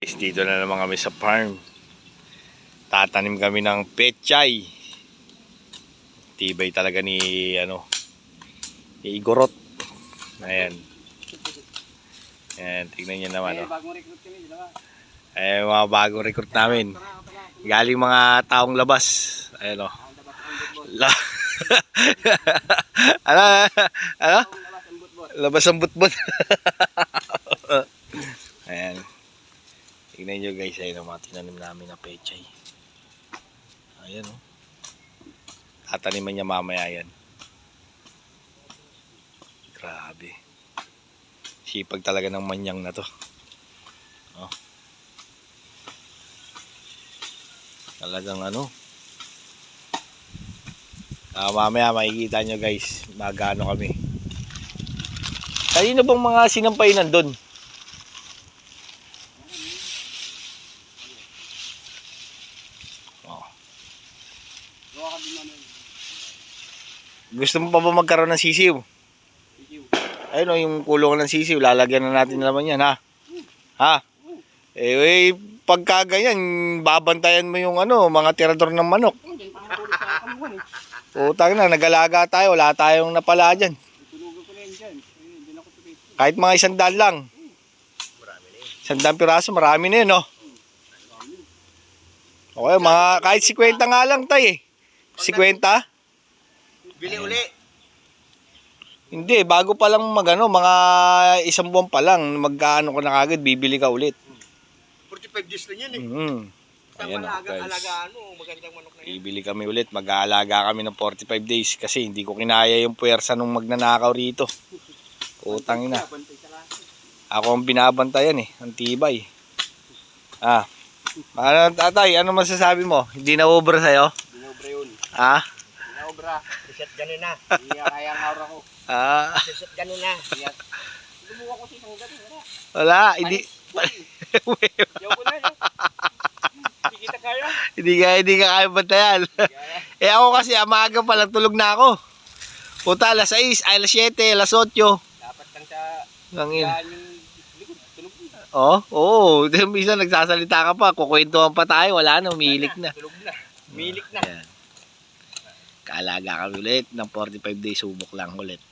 Guys, dito na naman kami sa farm. Tatanim kami ng pechay. Tibay talaga ni ano ni Igorot. Ayan. Ayan, tignan niyo naman. Oh. kami, dalawa. Ayan, mga bagong recruit namin. Galing mga taong labas. Ayan o. La ano? Ano? Labas ang butbut. Ayan. Tignan nyo guys, ayun ang mga tinanim namin na pechay. Ayan o. Tataniman niya mamaya yan. Grabe. Sipag talaga ng manyang na to. Oh. Talagang ano. Ah, mamaya makikita nyo guys, magano kami. Kanino bang mga sinampay nandun? Oh. Gawa ka din namin. Gusto mo pa ba magkaroon ng sisiw? Ayun o, yung kulungan ng sisiw, lalagyan na natin naman yan, ha? Ha? Eh, eh pagka ganyan, babantayan mo yung ano, mga tirador ng manok. Eh. Utang na, nagalaga tayo, wala tayong napala dyan. Kahit mga isang daan lang. Isang daan piraso, marami na yun, no? Okay, mga, kahit 50 nga lang tayo eh. 50? Bili uli. Hindi, bago pa lang magano, mga isang buwan pa lang, magkaano ka na kagad, bibili ka ulit. 45 days lang yan eh. Mm. Sa Ayan o, guys. alaga ano, magandang manok na yan. Bibili kami ulit, mag-aalaga kami ng 45 days kasi hindi ko kinaya yung puwersa nung magnanakaw rito. Utang ina. Ako ang binabantayan eh, ang tibay. Ah. Ano, tatay, ano masasabi mo? Hindi na obra sa'yo? Ah? Binobra. Reset ganun na. Hindi kaya ang aura ko. Ah, Reset ganun na. Lumuha ko sa isang ganun. Wala. wala, hindi, Yaw ko na yun. Hindi kita kaya. hindi ka, hindi ka kaya bantayan. Eh ako kasi, amaga pa lang, tulog na ako. Puta, alas 6, ay, alas 7, alas 8. Dapat lang sa Langin. Oh, oo. Oh, minsan nagsasalita ka pa, kukwentuhan pa tayo, wala na, umilik na. Tulog na. Milik na. Ayan. Kaalaga kami ulit ng 45 days subok lang ulit.